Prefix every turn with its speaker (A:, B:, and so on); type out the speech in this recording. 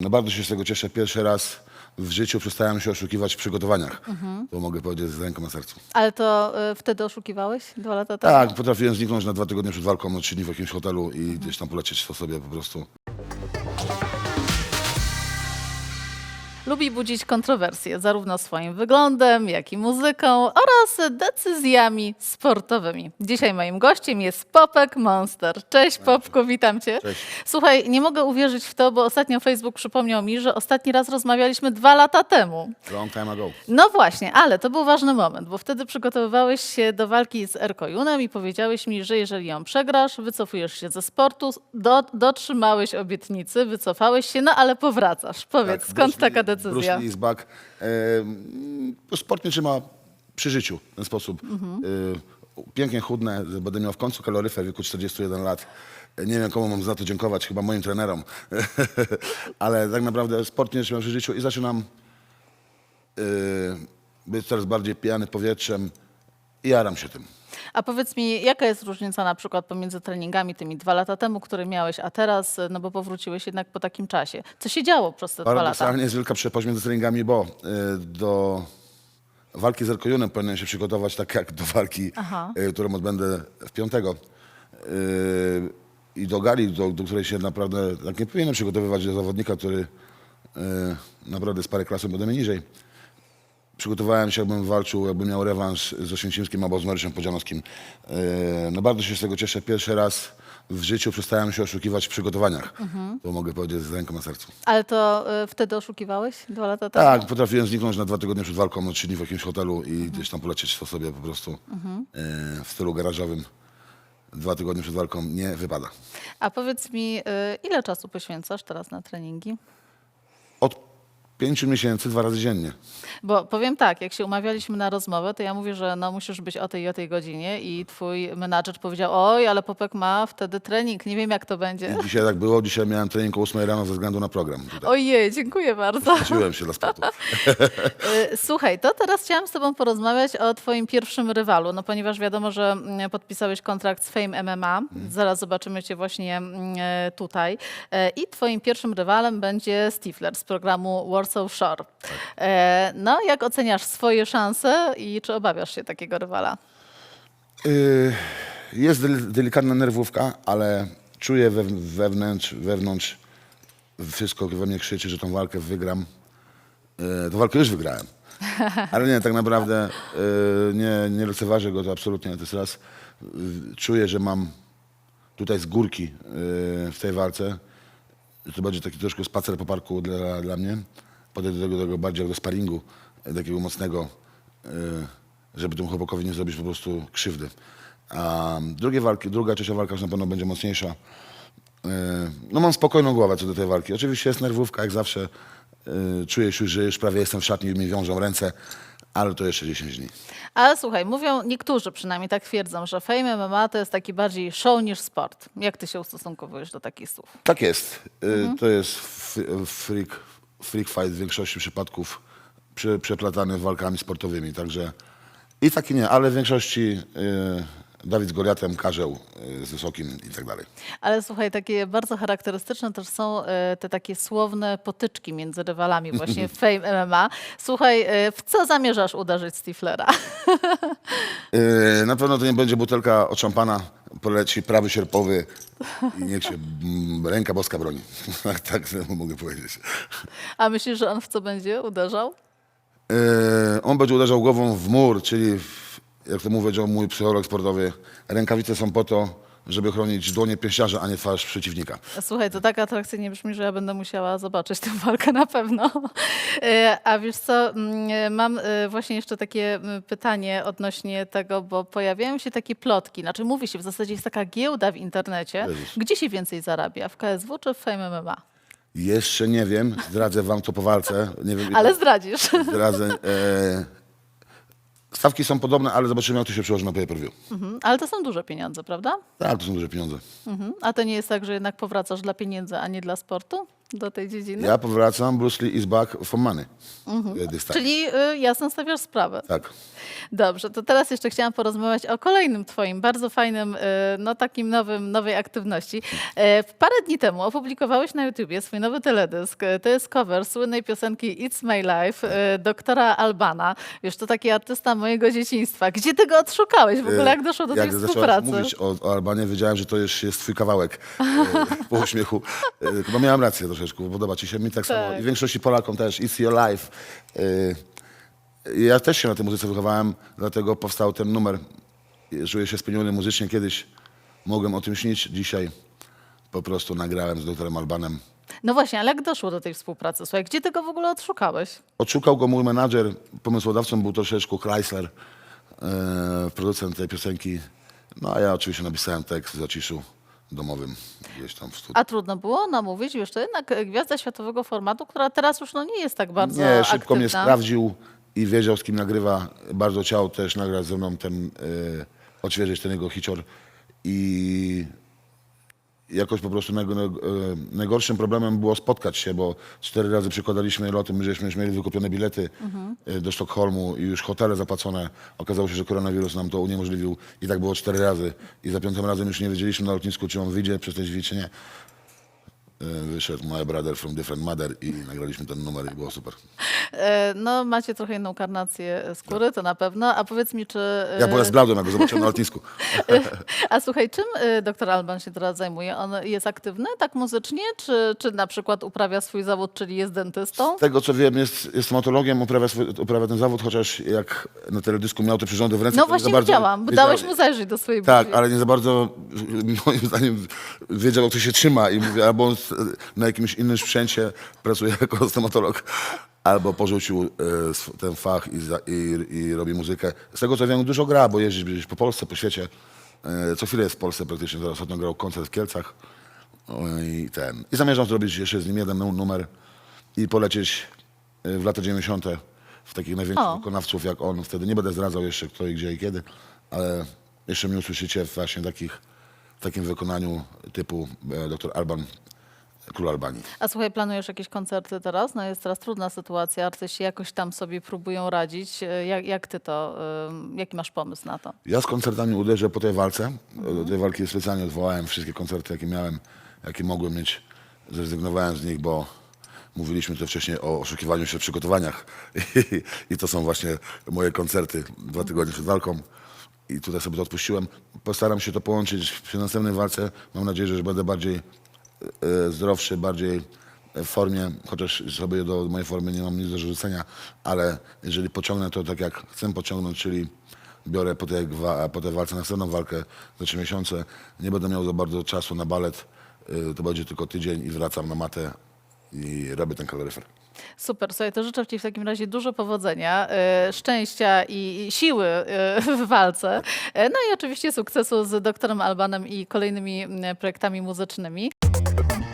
A: No bardzo się z tego cieszę. Pierwszy raz w życiu przestałem się oszukiwać w przygotowaniach. To mogę powiedzieć z ręką na sercu.
B: Ale to y, wtedy oszukiwałeś? Dwa lata temu?
A: Tak, potrafiłem zniknąć na dwa tygodnie przed walką, na trzy dni w jakimś hotelu i gdzieś tam polecieć to sobie po prostu.
B: Lubi budzić kontrowersje zarówno swoim wyglądem, jak i muzyką oraz decyzjami sportowymi. Dzisiaj moim gościem jest Popek Monster. Cześć Popku, witam cię.
A: Cześć.
B: Słuchaj, nie mogę uwierzyć w to, bo ostatnio Facebook przypomniał mi, że ostatni raz rozmawialiśmy dwa lata temu.
A: Long time ago.
B: No właśnie, ale to był ważny moment, bo wtedy przygotowywałeś się do walki z Erkojunem i powiedziałeś mi, że jeżeli ją przegrasz, wycofujesz się ze sportu, do, dotrzymałeś obietnicy, wycofałeś się, no ale powracasz. Powiedz,
A: Tak,
B: skąd taka
A: Lee-
B: decyzja?
A: Bruce Lee is back. E, sport mnie trzyma przy życiu w ten sposób. E, pięknie chudnę, będę miał w końcu kaloryfer w wieku 41 lat. E, Nie wiem, komu mam za to dziękować, chyba moim trenerom. Ale tak naprawdę sport mnie trzyma przy życiu i zaczynam e, być coraz bardziej pijany powietrzem i jaram się tym.
B: A powiedz mi, jaka jest różnica na przykład pomiędzy treningami tymi dwa lata temu, które miałeś, a teraz, no bo powróciłeś jednak po takim czasie. Co się działo przez te dwa lata?
A: Paradoksalnie jest wielka przepaść między treningami, bo y, do walki z Erkojunem powinienem się przygotować tak jak do walki,
B: Aha.
A: y, którą odbędę w piątego. Y, I do gali, do, do której się naprawdę tak nie powinienem przygotowywać do zawodnika, który y, naprawdę z parę klasy ode mnie niżej. Przygotowałem się, jakbym walczył, jakbym miał rewanż z Oświęcimskim albo z Mariuszem Podzianowskim. Y, No bardzo się z tego cieszę. Pierwszy raz w życiu przestałem się oszukiwać w przygotowaniach. To mogę powiedzieć z ręką na sercu.
B: Ale to y, wtedy oszukiwałeś dwa lata temu?
A: Tak, potrafiłem zniknąć na dwa tygodnie przed walką, na trzy dni w jakimś hotelu i gdzieś tam polecieć to sobie po prostu e, w stylu garażowym. Dwa tygodnie przed walką nie wypada.
B: A powiedz mi, y, ile czasu poświęcasz teraz na treningi?
A: Od pięciu miesięcy dwa razy dziennie.
B: Bo powiem tak, jak się umawialiśmy na rozmowę, to ja mówię, że no musisz być o tej i o tej godzinie i twój menadżer powiedział, oj, ale Popek ma wtedy trening, nie wiem jak to będzie.
A: Dzisiaj tak było, dzisiaj miałem trening o 8 rano ze względu na program. Tutaj.
B: Ojej, dziękuję bardzo.
A: Czułem się dla sportu.
B: Y, Słuchaj, to teraz chciałam z tobą porozmawiać o twoim pierwszym rywalu, no ponieważ wiadomo, że mm, podpisałeś kontrakt z Fame MMA, zaraz zobaczymy cię właśnie mm, tutaj E, i twoim pierwszym rywalem będzie Stifler z programu Warsaw Shore. E, No, jak oceniasz swoje szanse i czy obawiasz się takiego rywala?
A: Y, Jest del- delikatna nerwówka, ale czuję we, wewnątrz, wewnątrz wszystko we mnie krzyczy, że tą walkę wygram. Y, Tą walkę już wygrałem. Ale nie, tak naprawdę y, nie, nie lekceważę go to absolutnie. To jest raz, czuję, że mam tutaj z górki y, w tej walce. To będzie taki troszkę spacer po parku dla, dla mnie. Podejdę do tego, do tego bardziej jak do sparingu, y, takiego mocnego, y, żeby temu chłopakowi nie zrobić po prostu krzywdy. A drugie walki, druga, trzecia walka już na pewno będzie mocniejsza. Y, No mam spokojną głowę co do tej walki. Oczywiście jest nerwówka, jak zawsze. Czuję się, że już prawie jestem w szatni i mi wiążą ręce, ale to jeszcze 10 dni.
B: Ale słuchaj, mówią niektórzy przynajmniej tak twierdzą, że Fame MMA to jest taki bardziej show niż sport. Jak ty się ustosunkowujesz do takich słów?
A: Tak jest. Y, To jest f- freak, freak fight w większości przypadków prze, przeplatany walkami sportowymi. Także i tak i nie, ale w większości y, Dawid z Goliatem, Karzeł y, z Wysokim i tak dalej.
B: Ale słuchaj, takie bardzo charakterystyczne też są e, te takie słowne potyczki między rywalami właśnie w Fame MMA. Słuchaj, e, w co zamierzasz uderzyć Stiflera?
A: Y, Na pewno to nie będzie butelka od szampana, poleci prawy sierpowy i niech się mm, ręka boska broni. tak, tak mogę powiedzieć.
B: A myślisz, że on w co będzie uderzał?
A: Y, On będzie uderzał głową w mur, czyli w, jak to mówił mój psycholog sportowy, rękawice są po to, żeby chronić dłonie pięściarza, a nie twarz przeciwnika.
B: Słuchaj, to tak atrakcyjnie brzmi, że ja będę musiała zobaczyć tę walkę na pewno. E, A wiesz co, mm, mam e, właśnie jeszcze takie pytanie odnośnie tego, bo pojawiają się takie plotki, znaczy mówi się, w zasadzie jest taka giełda w internecie.
A: Jezus.
B: Gdzie się więcej zarabia? W KSW czy w Fame MMA?
A: Jeszcze nie wiem, zdradzę wam to po walce. Wiem,
B: Ale zdradzisz.
A: zdradzę. E, stawki są podobne, ale zobaczymy, jak to się przełoży na pay-per-view.
B: Mhm. Ale to są duże pieniądze, prawda?
A: Tak, to są duże pieniądze.
B: Mhm. A to nie jest tak, że jednak powracasz dla pieniędzy, a nie dla sportu? Do tej dziedziny?
A: Ja powracam, Bruce Lee is back for money. Mhm. This time.
B: Czyli y, jasno stawiasz sprawę.
A: Tak.
B: Dobrze, to teraz jeszcze chciałam porozmawiać o kolejnym twoim bardzo fajnym, y, no takim nowym, nowej aktywności. E, Parę dni temu opublikowałeś na YouTubie swój nowy teledysk. E, To jest cover słynnej piosenki It's My Life e, doktora Albana. Już to taki artysta mojego dzieciństwa. Gdzie ty go odszukałeś? W ogóle jak doszło do tej współpracy?
A: mówić o, o Albanii, wiedziałem, że to już jest twój kawałek e, po uśmiechu. E, Chyba miałem rację bo podoba ci się mi tak, samo.
B: Tak.
A: I większości Polakom też. It's your life. E, Ja też się na tej muzyce wychowałem, dlatego powstał ten numer. Czuję się spełniony muzycznie. Kiedyś mogłem o tym śnić. Dzisiaj po prostu nagrałem z doktorem Albanem.
B: No właśnie, ale jak doszło do tej współpracy? Słuchaj, gdzie ty go w ogóle odszukałeś?
A: Odszukał go mój menadżer, pomysłodawcą był troszeczkę Chrysler, e, producent tej piosenki. No a ja oczywiście napisałem tekst w zaciszu domowym gdzieś tam w studiu.
B: A trudno było namówić, wiesz, to jednak gwiazda światowego formatu, która teraz już no, nie jest tak bardzo
A: Nie, szybko
B: aktywna.
A: mnie sprawdził i wiedział z kim nagrywa. Bardzo chciał też nagrać ze mną ten, e, odświeżyć ten jego hicior i jakoś po prostu naj, naj, najgorszym problemem było spotkać się, bo cztery razy przykładaliśmy loty, my żeśmy już mieli wykupione bilety e, do Sztokholmu i już hotele zapłacone. Okazało się, że koronawirus nam to uniemożliwił i tak było cztery razy. I za piątym razem już nie wiedzieliśmy na lotnisku, czy on wyjdzie przez te drzwi, czy nie. E, Wyszedł My Brother from Different Mother i nagraliśmy ten numer i było super.
B: E, No, macie trochę inną karnację skóry, to na pewno. A powiedz mi, czy. e,
A: Ja po raz jak go zobaczyłem na lotnisku.
B: A słuchaj, czym doktor Alban się teraz zajmuje? On jest aktywny tak muzycznie, czy, czy na przykład uprawia swój zawód, czyli jest dentystą?
A: Z tego co wiem, jest, jest stomatologiem, uprawia, swój, uprawia ten zawód, chociaż jak na teledysku miał te przyrządy w ręce,
B: No właśnie
A: bardzo
B: widziałam, bo dałeś mu zajrzeć do swojej
A: Tak, ale nie za bardzo, moim zdaniem, wiedział, jak to się trzyma i mówię, albo on na jakimś innym sprzęcie pracuje jako stomatolog, albo porzucił e, sw- ten fach i, za, i, i robi muzykę. Z tego co wiem, dużo gra, bo jeździ gdzieś po Polsce, po świecie. E, co chwilę jest w Polsce praktycznie, teraz ostatnio grał koncert w Kielcach. I ten. I zamierzam zrobić jeszcze z nim jeden nu- numer i polecieć e, w lata 90. w takich największych
B: O.
A: wykonawców jak on. Wtedy nie będę zdradzał jeszcze kto i gdzie i kiedy, ale jeszcze mnie usłyszycie w właśnie takich, w takim wykonaniu typu e, dr Alban, król Albanii.
B: A słuchaj, planujesz jakieś koncerty teraz? No jest teraz trudna sytuacja, artyści jakoś tam sobie próbują radzić. E, Jak, jak ty to, e, jaki masz pomysł na to?
A: Ja z koncertami uderzę po tej walce. Do tej walki specjalnie odwołałem wszystkie koncerty, jakie miałem, jakie mogłem mieć. Zrezygnowałem z nich, bo mówiliśmy tu wcześniej o oszukiwaniu się w przygotowaniach. I, I to są właśnie moje koncerty dwa tygodnie przed walką. I tutaj sobie to odpuściłem. Postaram się to połączyć przy następnej walce. Mam nadzieję, że będę bardziej e, zdrowszy, bardziej w formie, chociaż sobie do mojej formy nie mam nic do rzucenia, ale jeżeli pociągnę to tak, jak chcę pociągnąć, czyli biorę po tej, po tej walce następną walkę za trzy miesiące, nie będę miał za bardzo czasu na balet, y, to będzie tylko tydzień i wracam na matę i robię ten kaloryfer.
B: Super, słuchaj, to życzę Ci w takim razie dużo powodzenia, e, szczęścia i siły e, w walce. E, No i oczywiście sukcesu z doktorem Albanem i kolejnymi projektami muzycznymi. Thank you.